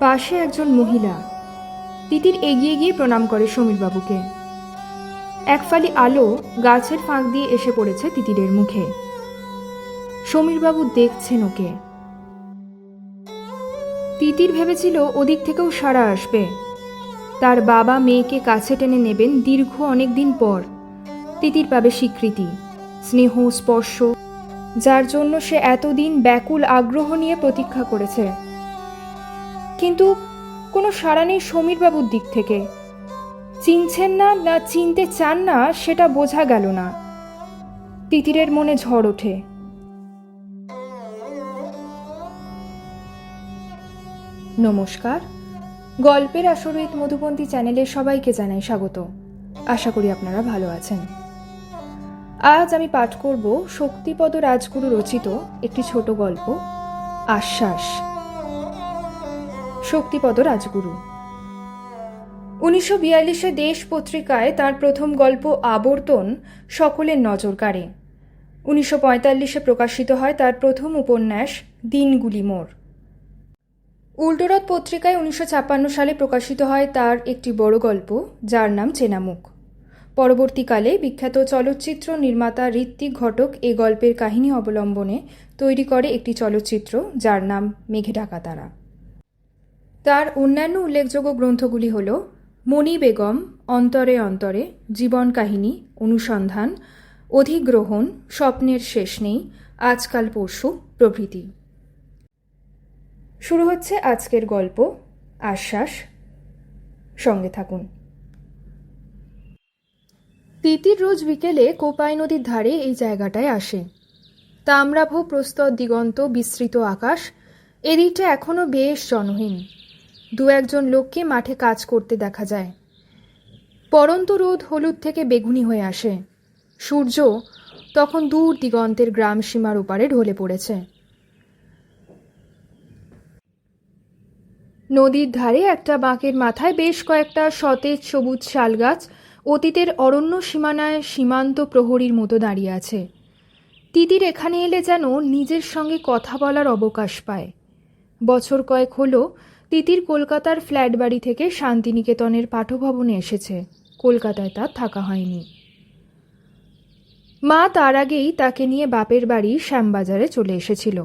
পাশে একজন মহিলা। তিতির এগিয়ে গিয়ে প্রণাম করে সমীরবাবুকে। এক ফালি আলো গাছের ফাঁক দিয়ে এসে পড়েছে তিতিরের মুখে। সমীরবাবু দেখছেন ওকে। তিতির ভেবেছিল ওদিক থেকেও সারা আসবে। তার বাবা মেয়েকে কাছে টেনে নেবেন দীর্ঘ অনেক দিন পর। তিতির পাবে স্বীকৃতি, স্নেহ, স্পর্শ, যার জন্য সে এতদিন ব্যাকুল আগ্রহ নিয়ে প্রতীক্ষা করেছে। কিন্তু কোনো সাড়া নেই সমীরবাবুর দিক থেকে। চিনছেন না না চিনতে চান না, সেটা বোঝা গেল না। তিতিরের মনে ঝড় ওঠে। নমস্কার। গল্পের আসরিত মধুপন্থী চ্যানেলে সবাইকে জানাই স্বাগত। আশা করি আপনারা ভালো আছেন। আজ আমি পাঠ করব শক্তিপদ রাজগুরু রচিত একটি ছোট গল্প, আশ্বাস। শক্তিপদ রাজগুরু। উনিশশো বিয়াল্লিশে দেশ পত্রিকায় তার প্রথম গল্প আবর্তন সকলের নজর কাড়ে। উনিশশো পঁয়তাল্লিশে প্রকাশিত হয় তার প্রথম উপন্যাস, দিনগুলি মোর। উল্টোরথ পত্রিকায় উনিশশো ছাপ্পান্ন সালে প্রকাশিত হয় তার একটি বড় গল্প, যার নাম চেনামুখ। পরবর্তীকালে বিখ্যাত চলচ্চিত্র নির্মাতা ঋত্বিক ঘটক এই গল্পের কাহিনী অবলম্বনে তৈরি করে একটি চলচ্চিত্র, যার নাম মেঘে ঢাকা তারা। তার অন্যান্য উল্লেখযোগ্য গ্রন্থগুলি হল মণি বেগম, অন্তরে অন্তরে, জীবন কাহিনী, অনুসন্ধান, অধিগ্রহণ, স্বপ্নের শেষ নেই, আজকাল পরশু, প্রভৃতি। শুরু হচ্ছে আজকের গল্প, আশ্বাস। সঙ্গে থাকুন। তিতির রোজ বিকেলে কোপাই নদীর ধারে এই জায়গাটায় আসে। তাম্রাভ প্রস্তর দিগন্ত বিস্তৃত আকাশ, এদিকটা এখনও বেশ জনহীন। দু একজন লোককে মাঠে কাজ করতে দেখা যায়। পরন্ত রোদ হলুদ থেকে বেগুনি হয়ে আসে। সূর্য তখন দূর দিগন্তের গ্রাম সীমার ওপারে ঢলে পড়েছে। নদীর ধারে একটা বাঁকের মাথায় বেশ কয়েকটা সতেজ সবুজ শালগাছ অতীতের অরণ্য সীমানায় সীমান্ত প্রহরীর মতো দাঁড়িয়ে আছে। তিতির এখানে এলে যেন নিজের সঙ্গে কথা বলার অবকাশ পায়। বছর কয়েক হলো তিতির কলকাতার ফ্ল্যাট বাড়ি থেকে শান্তিনিকেতনের পাঠভবনে এসেছে। কলকাতায় তার থাকা হয়নি। মা তার আগেই তাকে নিয়ে বাপের বাড়ি শ্যামবাজারে চলে এসেছিল।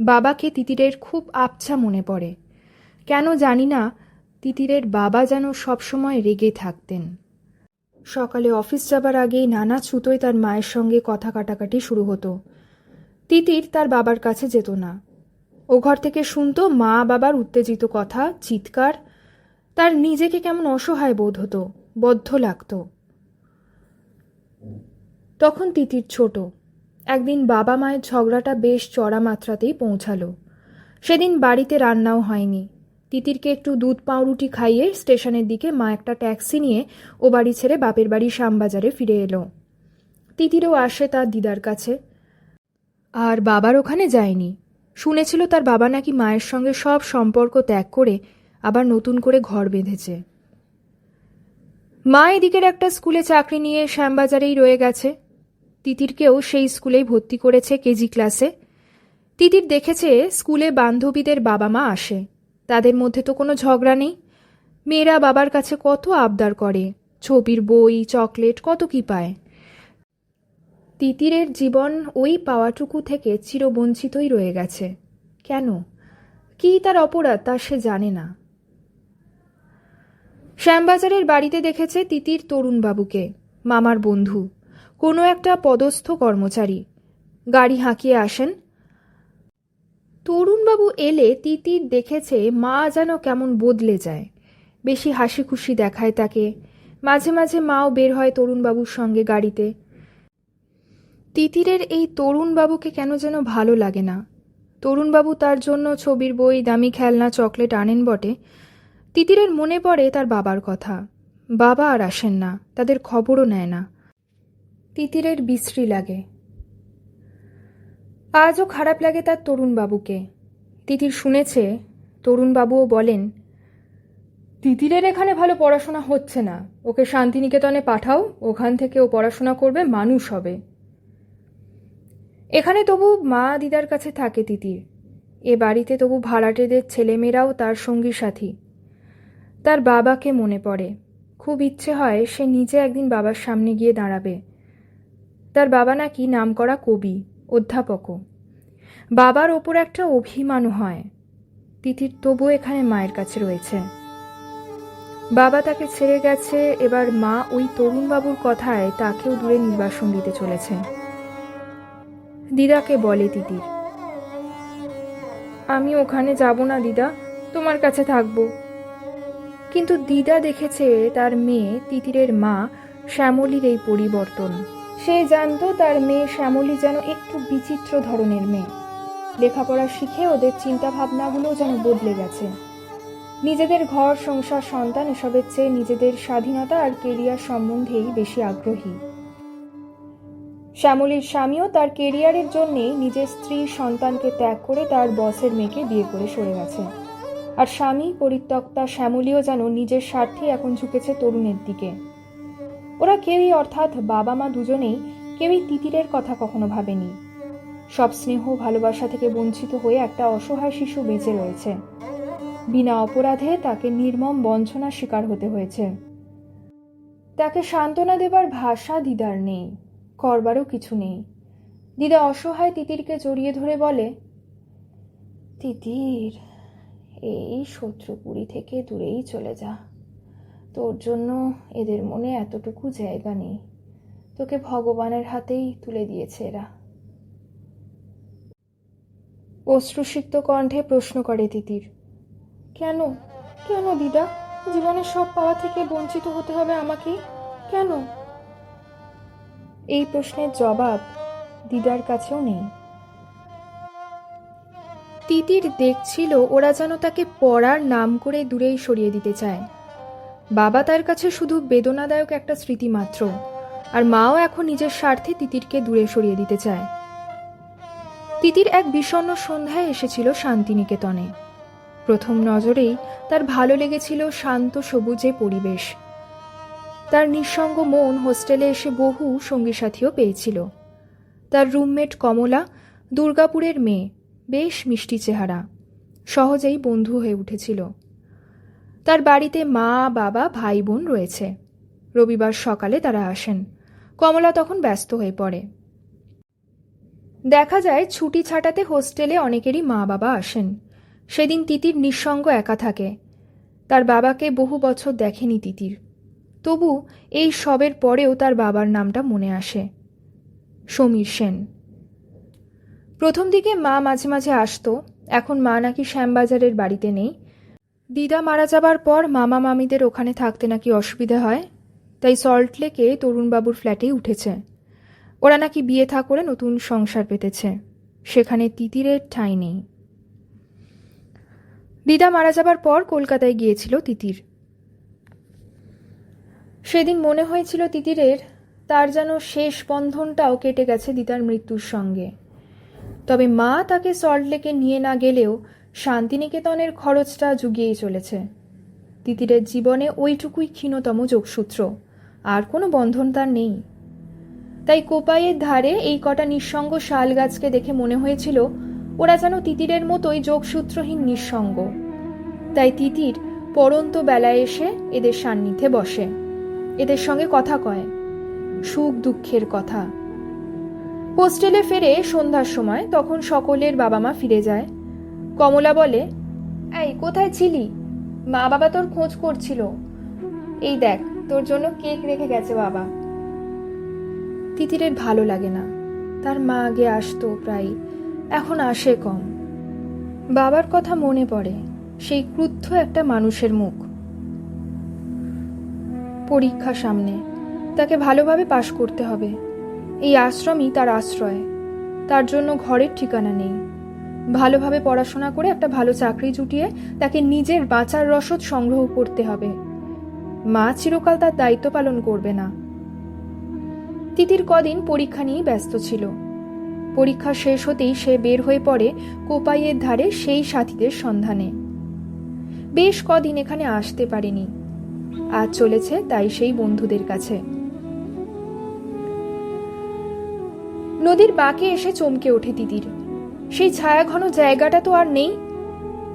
বাবাকে তিতিরের খুব আবছা মনে পড়ে। কেন জানি না, তিতিরের বাবা যেন সবসময় রেগে থাকতেন। সকালে অফিস যাবার আগেই নানা ছুতোয় তার মায়ের সঙ্গে কথা কাটাকাটি শুরু হতো। তিতির তার বাবার কাছে যেত না। ও ঘর থেকে শুনতো মা বাবার উত্তেজিত কথা, চিৎকার। তার নিজেকে কেমন অসহায় বোধ হতো, বদ্ধ লাগতো। তখন তিতির ছোট। একদিন বাবা মায়ের ঝগড়াটা বেশ চড়া মাত্রাতেই পৌঁছালো। সেদিন বাড়িতে রান্নাও হয়নি। তিতিরকে একটু দুধ পাউরুটি খাইয়ে স্টেশনের দিকে মা একটা ট্যাক্সি নিয়ে ও বাড়ি ছেড়ে বাপের বাড়ি শ্যামবাজারে ফিরে এলো। তিতিরও আসে তার দিদার কাছে। আর বাবার ওখানে যায়নি। শুনেছিল তার বাবা নাকি মায়ের সঙ্গে সব সম্পর্ক ত্যাগ করে আবার নতুন করে ঘর বেঁধেছে। মা এদিকের একটা স্কুলে চাকরি নিয়ে শ্যামবাজারেই রয়ে গেছে। তিতিরকেও সেই স্কুলেই ভর্তি করেছে কেজি ক্লাসে। তিতির দেখেছে স্কুলে বান্ধবীদের বাবা মা আসে। তাদের মধ্যে তো কোনো ঝগড়া নেই। মেয়েরা বাবার কাছে কত আবদার করে। ছবির বই, চকলেট, কত কি পায়। তিতিরের জীবন ওই পাওয়াটুকু থেকে চিরবঞ্চিতই রয়ে গেছে। কেন? কি তার অপরাধ তা সে জানে না। শ্যামবাজারের বাড়িতে দেখেছে তিতির তরুণবাবুকে, মামার বন্ধু, কোনো একটা পদস্থ কর্মচারী। গাড়ি হাঁকিয়ে আসেন। তরুণবাবু এলে তিতির দেখেছে মা যেন কেমন বদলে যায়। বেশি হাসি খুশি দেখায় তাকে। মাঝে মাঝে মাও বের হয় তরুণবাবুর সঙ্গে গাড়িতে। তিতিরের এই তরুণবাবুকে কেন যেন ভালো লাগে না? তরুণবাবু তার জন্য ছবির বই, দামি খেলনা, চকলেট আনেন বটে। তিতিরের মনে পড়ে তার বাবার কথা। বাবা আর আসেন না, তাদের খবরও নেয় না। তিতিরের বিশ্রী লাগে। আজও খারাপ লাগে তার তরুণবাবুকে। তিতির শুনেছে, তরুণবাবুও বলেন, তিতিরের এখানে ভালো পড়াশোনা হচ্ছে না। ওকে শান্তিনিকেতনে পাঠাও, ওখান থেকে ও পড়াশোনা করবে, মানুষ হবে। এখানে তবু মা দিদার কাছে থাকে তিতির এ বাড়িতে তবু ভাড়াটেদের ছেলেমেয়েরাও তার সঙ্গী সাথী। তার বাবাকে মনে পড়ে। খুব ইচ্ছে হয় সে নিজে একদিন বাবার সামনে গিয়ে দাঁড়াবে। তার বাবা নাকি নামকরা কবি অধ্যাপকও বাবার ওপর একটা অভিমানও হয়। তিথির তবু এখানে মায়ের কাছে রয়েছে। বাবা তাকে ছেড়ে গেছে, এবার মা ওই তরুণবাবুর কথায় তাকেও দূরে নির্বাসন দিতে চলেছে। দিদাকে বলে তিতির। আমি ওখানে যাব না, দিদা। তোমার কাছে থাকব। কিন্তু দিদা দেখেছে তার মেয়ে তিতিরের মা শ্যামলীর এই পরিবর্তন। সে জানতো তার মেয়ে শ্যামলী যেন একটু বিচিত্র ধরনের মেয়ে। লেখাপড়া শিখে ওদের চিন্তা ভাবনাগুলো যেন বদলে গেছে। নিজেদের ঘর, সংসার, সন্তান এসবের চেয়ে নিজেদের স্বাধীনতা আর কেরিয়ার সম্বন্ধেই বেশি আগ্রহী। শ্যামলীর স্বামীও তার কেরিয়ারের জন্যেই নিজের স্ত্রী, সন্তানকে ত্যাগ করে তার বসের মেয়েকে বিয়ে করে সরে গেছে। আর স্বামী, পরিত্যক্তা শ্যামলীও যেন নিজের স্বার্থে এখন ঝুঁকেছে তরুণের দিকে। ওরা কেউই অর্থাৎ বাবা মা দুজনেই কেউই তিতিরের কথা কখনো ভাবেনি। সব স্নেহ, ভালোবাসা থেকে বঞ্চিত হয়ে একটা অসহায় শিশু বেঁচে রয়েছে। বিনা অপরাধে তাকে নির্মম বঞ্চনার শিকার হতে হয়েছে। তাকে সান্ত্বনা দেবার ভাষা দিদার নেই। করবারও কিছু নেই। দিদা অসহায় তিতিরকে জড়িয়ে ধরে বলে, তিতির, এই শত্রুপুরী থেকে দূরেই চলে যা। তোর জন্য এদের মনে এতটুকু জায়গা নেই। তোকে ভগবানের হাতেই তুলে দিয়েছে এরা। অশ্রুসিক্ত কণ্ঠে প্রশ্ন করে তিতির, কেন? কেন দিদা? জীবনের সব পাওয়া থেকে বঞ্চিত হতে হবে আমাকে? কেন? এই প্রশ্নের জবাব দিদার কাছেও নেই। তিতির দেখছিল ওরা যেন তাকে পড়ার নাম করে দূরেই সরিয়ে দিতে চায়। বাবা তার কাছে শুধু বেদনাদায়ক একটা স্মৃতি মাত্র, আর মাও এখন নিজের স্বার্থে তিতিরকে দূরে সরিয়ে দিতে চায়। তিতির এক বিষণ্ণ সন্ধ্যায় এসেছিল শান্তিনিকেতনে। প্রথম নজরেই তার ভালো লেগেছিল শান্ত সবুজে পরিবেশ তার নিঃসঙ্গ মন হোস্টেলে এসে বহু সঙ্গী সাথীও পেয়েছিল। তার রুমমেট কমলা, দুর্গাপুরের মেয়ে, বেশ মিষ্টি চেহারা, সহজেই বন্ধু হয়ে উঠেছিল। তার বাড়িতে মা, বাবা, ভাই, বোন রয়েছে। রবিবার সকালে তারা আসেন। কমলা তখন ব্যস্ত হয়ে পড়ে। দেখা যায়, ছুটি ছাটাতে হোস্টেলে অনেকেরই মা বাবা আসেন। সেদিন তিতির নিঃসঙ্গ একা থাকে। তার বাবাকে বহু বছর দেখেনি তিতির। তবু এই সবের পরেও তার বাবার নামটা মনে আসে। সমীর সেন। প্রথম দিকে মা মাঝে মাঝে আসতো, এখন মা নাকি শ্যামবাজারের বাড়িতে নেই। দিদা মারা যাবার পর মামা মামিদের ওখানে থাকতে নাকি অসুবিধা হয়, তাই সল্টলেকে তরুণবাবুর ফ্ল্যাটেই উঠেছে। ওরা নাকি বিয়ে থা করে নতুন সংসার পেতেছে, সেখানে তিতিরের ঠাঁই নেই। দিদা মারা যাবার পর কলকাতায় গিয়েছিল তিতির। সেদিন মনে হয়েছিল তিতিরের, তার যেন শেষ বন্ধনটাও কেটে গেছে দিতার মৃত্যুর সঙ্গে। তবে মা তাকে সল্টলেকে নিয়ে না গেলেও শান্তিনিকেতনের খরচটা জুগিয়েই চলেছে। তিতিরের জীবনে ওইটুকুই ক্ষীণতম যোগসূত্র, আর কোনো বন্ধন তার নেই। তাই কোপাইয়ের ধারে এই কটা নিঃসঙ্গ শাল গাছকে দেখে মনে হয়েছিল, ওরা যেন তিতিরের মতোই যোগসূত্রহীন নিঃসঙ্গ। তাই তিতির পরন্ত বেলায় এসে এদের সান্নিধ্যে বসে। এদের সঙ্গে কথা কয়। সুখ দুঃখের কথা। হোস্টেলে ফেরে সন্ধ্যার সময় তখন সকলের বাবা মা ফিরে যায়। কমলা বলে, এই, কোথায় ছিলি? মা বাবা তোর খোঁজ করছিল। এই দেখ, তোর জন্য কেক রেখে গেছে বাবা। তিতিরের ভালো লাগে না। তার মা আগে আসতো প্রায়, এখন আসে কম। বাবার কথা মনে পড়ে, সেই ক্রুদ্ধ একটা মানুষের মুখ। পরীক্ষা সামনে। তাকে ভালোভাবে পাশ করতে হবে। এই আশ্রমই তার আশ্রয়। তার জন্য ঘরের ঠিকানা নেই। ভালোভাবে পড়াশোনা করে একটা ভালো চাকরি জুটিয়ে তাকে নিজের বাঁচার রসদ সংগ্রহ করতে হবে। মা চিরকাল তার দায়িত্ব পালন করবে না। তিতির কদিন পরীক্ষা নিয়ে ব্যস্ত ছিল। পরীক্ষা শেষ হতেই সে বের হয়ে পড়ে কোপাইয়ের ধারে সেই সাথীদের সন্ধানে। বেশ কদিন এখানে আসতে পারেনি। আজ চলেছে তাই সেই বন্ধুদের কাছে। নদীর বাঁকে এসে চমকে ওঠে তিতির সেই ছায়াঘন জায়গাটা তো আর নেই।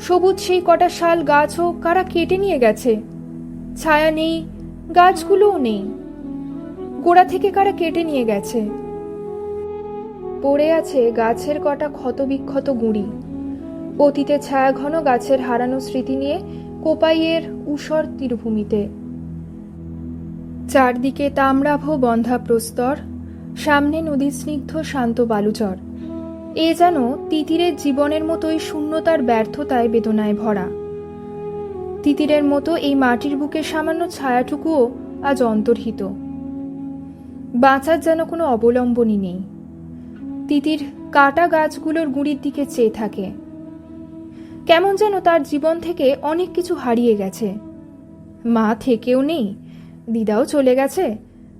সবুজ সেই কটা শাল গাছও কারা কেটে নিয়ে গেছে। ছায়া নেই, গাছগুলোও নেই। গোড়া থেকে কারা কেটে নিয়ে গেছে। পড়ে আছে গাছের কটা ক্ষতবিক্ষত গুঁড়ি। অতীতে ছায়াঘন গাছের হারানো স্মৃতি নিয়ে কোপাইয়ের উষর তীরভূমিতে। চারদিকে তাম্রাভ বন্ধা প্রস্তর সামনে নদী স্নিগ্ধ শান্ত বালুচর। এ যেন তিতিরের জীবনের মতোই শূন্যতার ব্যর্থতায় বেদনায় ভরা। তিতিরের মতো এই মাটির বুকে সামান্য ছায়াটুকুও আজ অন্তর্হিত। বাঁচার যেন কোনো অবলম্বনই নেই। তিতির কাটা গাছগুলোর গুঁড়ির দিকে চেয়ে থাকে। কেমন যেন তার জীবন থেকে অনেক কিছু হারিয়ে গেছে। মা থেকেও নেই, দিদাও চলে গেছে,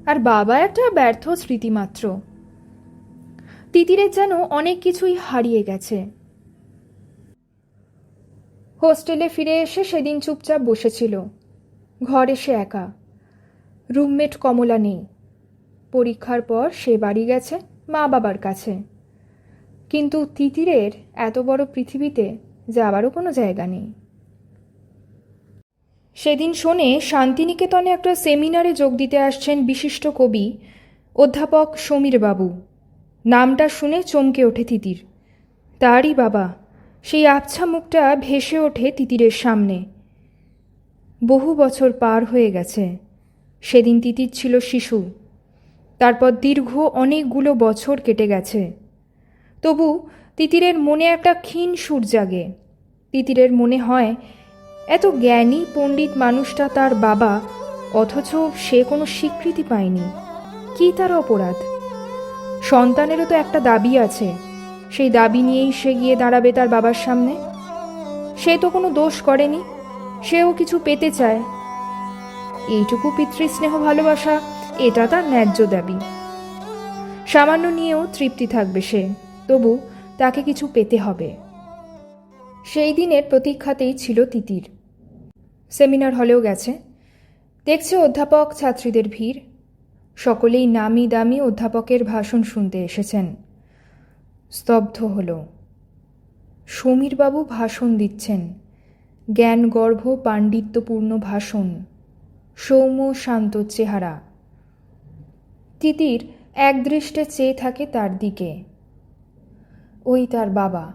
আর বাবা একটা ব্যর্থ স্মৃতিমাত্র। তিতিরের যেন অনেক কিছুই হারিয়ে গেছে। হোস্টেলে ফিরে এসে সেদিন চুপচাপ বসেছিল। ঘর এসে একা। রুমমেট কমলা নেই। পরীক্ষার পর সে বাড়ি গেছে মা বাবার কাছে। কিন্তু তিতিরের এত বড় পৃথিবীতে যাবারও কোনো জায়গা নেই। সেদিন শোনে শান্তিনিকেতনে একটা সেমিনারে যোগ দিতে আসছেন বিশিষ্ট কবি অধ্যাপক সমীর বাবু নামটা শুনে চমকে ওঠে তিতির। তারই বাবা, সেই আবছা মুখটা ভেসে ওঠে তিতিরের সামনে। বহু বছর পার হয়ে গেছে। সেদিন তিতির ছিল শিশু। তারপর দীর্ঘ অনেকগুলো বছর কেটে গেছে। তবু তিতিরের মনে একটা ক্ষীণ সুর জাগে। তিতিরের মনে হয়, এত জ্ঞানী পণ্ডিত মানুষটা তার বাবা, অথচ সে কোনো স্বীকৃতি পায়নি। কি তার অপরাধ? সন্তানেরও তো একটা দাবি আছে, সেই দাবি নিয়েই সে গিয়ে দাঁড়াবে তার বাবার সামনে। সে তো কোনো দোষ করেনি, সেও কিছু পেতে চায়। এইটুকু পিতৃস্নেহ ভালোবাসা, এটা তার ন্যায্য দাবি। সামান্য নিয়েও তৃপ্তি থাকবে সে। তবু তাকে কিছু পেতে হবে। সেই দিনের প্রতীক্ষাতেই ছিল তিতির। সেমিনার হলেও গেছে। দেখছে অধ্যাপক ছাত্রীদের ভিড়। সকলেই নামি দামি অধ্যাপকের ভাষণ শুনতে এসেছেন। স্তব্ধ হল। সমীরবাবু ভাষণ দিচ্ছেন। জ্ঞানগর্ভ পাণ্ডিত্যপূর্ণ ভাষণ। সৌম্য শান্ত চেহারা। তিতির একদৃষ্টে চেয়ে থাকে তার দিকে। ওই তার বাবা।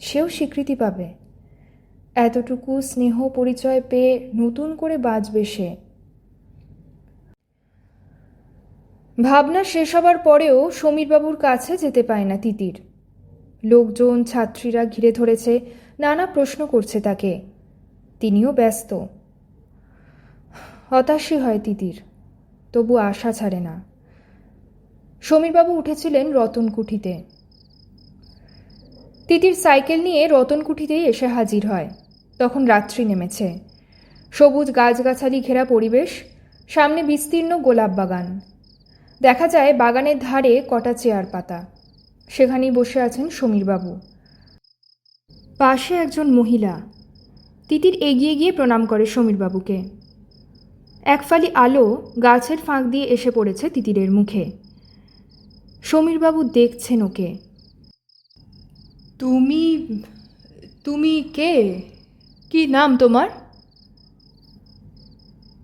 সেও স্বীকৃতি পাবে। এতটুকু স্নেহ পরিচয় পেয়ে নতুন করে বাঁচবে সে। ভাবনা শেষ হবার পরেও সমীরবাবুর কাছে যেতে পায় না তিতির। লোকজন, ছাত্রীরা ঘিরে ধরেছে, নানা প্রশ্ন করছে তাকে। তিনিও ব্যস্ত। হতাশই হয় তিতির, তবু আশা ছাড়ে না। সমীরবাবু উঠেছিলেন রতনকুঠিতে। তিতির সাইকেল নিয়ে রতনকুঠিতেই এসে হাজির হয়। তখন রাত্রি নেমেছে। সবুজ গাছগাছালি ঘেরা পরিবেশ, সামনে বিস্তীর্ণ গোলাপ বাগান। দেখা যায় বাগানের ধারে কটা চেয়ার পাতা। সেখানেই বসে আছেন সমীরবাবু। পাশে একজন মহিলা। তিতির এগিয়ে গিয়ে প্রণাম করে সমীরবাবুকে। এক ফালি আলো গাছের ফাঁক দিয়ে এসে পড়েছে তিতিরের মুখে। সমীরবাবু দেখছেন ওকে। তুমি তুমি কে? কি নাম তোমার?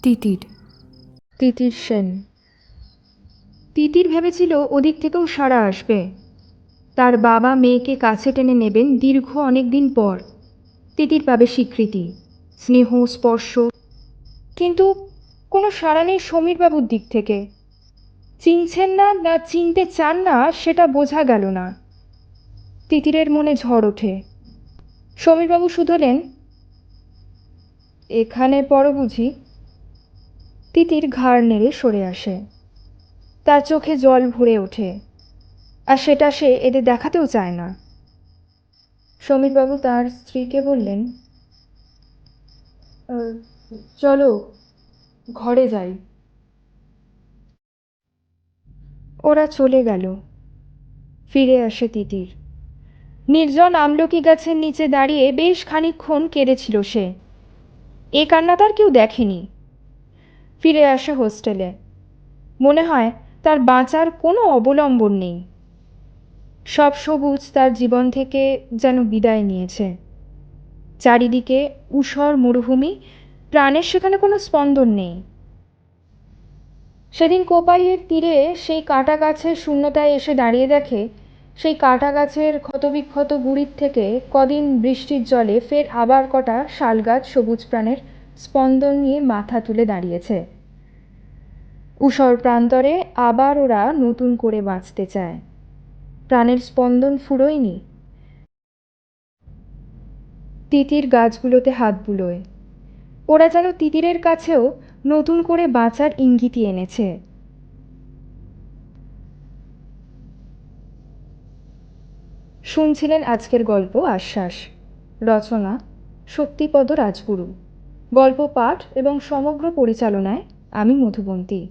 তিতির। তিতির সেন। তিতির ভেবেছিল ওদিক থেকেও সাড়া আসবে। তার বাবা মেয়েকে কাছে টেনে নেবেন দীর্ঘ অনেক দিন পর। তিতির পাবে স্বীকৃতি স্নেহ স্পর্শ। কিন্তু কোনো সাড়া নেই সমীরবাবুর দিক থেকে। চিনছেন না না চিনতে চান না সেটা বোঝা গেল না। তিতিরের মনে ঝড় ওঠে। সমীরবাবু শুধলেন, এখানে পড়ো বুঝি, তিতির ঘাড় নেড়ে সরে আসে। তার চোখে জল ভরে ওঠে, আর সেটা সে এদের দেখাতেও চায় না। সমীরবাবু তার স্ত্রীকে বললেন চলো, ঘরে যাই। ওরা চলে গেল। ফিরে আসে তিতির। নির্জন আমলকি গাছের নিচে দাঁড়িয়ে বেশ খানিকক্ষণ কেঁদেছিল সে। এ কান্না তার কেউ দেখেনি। ফিরে আসে হোস্টেলে। মনে হয় তার বাঁচার কোনো অবলম্বন নেই। সব সবুজ তার জীবন থেকে যেন বিদায় নিয়েছে। চারিদিকে ঊষর মরুভূমি, প্রাণের সেখানে কোনো স্পন্দন নেই। সেদিন কোপাইয়ের তীরে সেই কাঁটা গাছের শূন্যতায় এসে দাঁড়িয়ে দেখে সেই কাঁটা গাছের ক্ষতবিক্ষত গুড়ির থেকে কদিন বৃষ্টির জলে ফের আবার কটা শালগাছ সবুজ প্রাণের স্পন্দন নিয়ে মাথা তুলে দাঁড়িয়েছে। ঊষর প্রান্তরে আবার ওরা নতুন করে বাঁচতে চায়। প্রাণের স্পন্দন ফুরোয়নি। তিতির গাছগুলোতে হাত বুলোয়। ওরা যেন তিতিরের কাছেও নতুন করে বাঁচার ইঙ্গিতই এনেছে। শুনছিলেন আজকের গল্প আশ্বাস। রচনা শক্তিপদ রাজগুরু। গল্প পাঠ এবং সমগ্র পরিচালনায় আমি মধুবন্তী।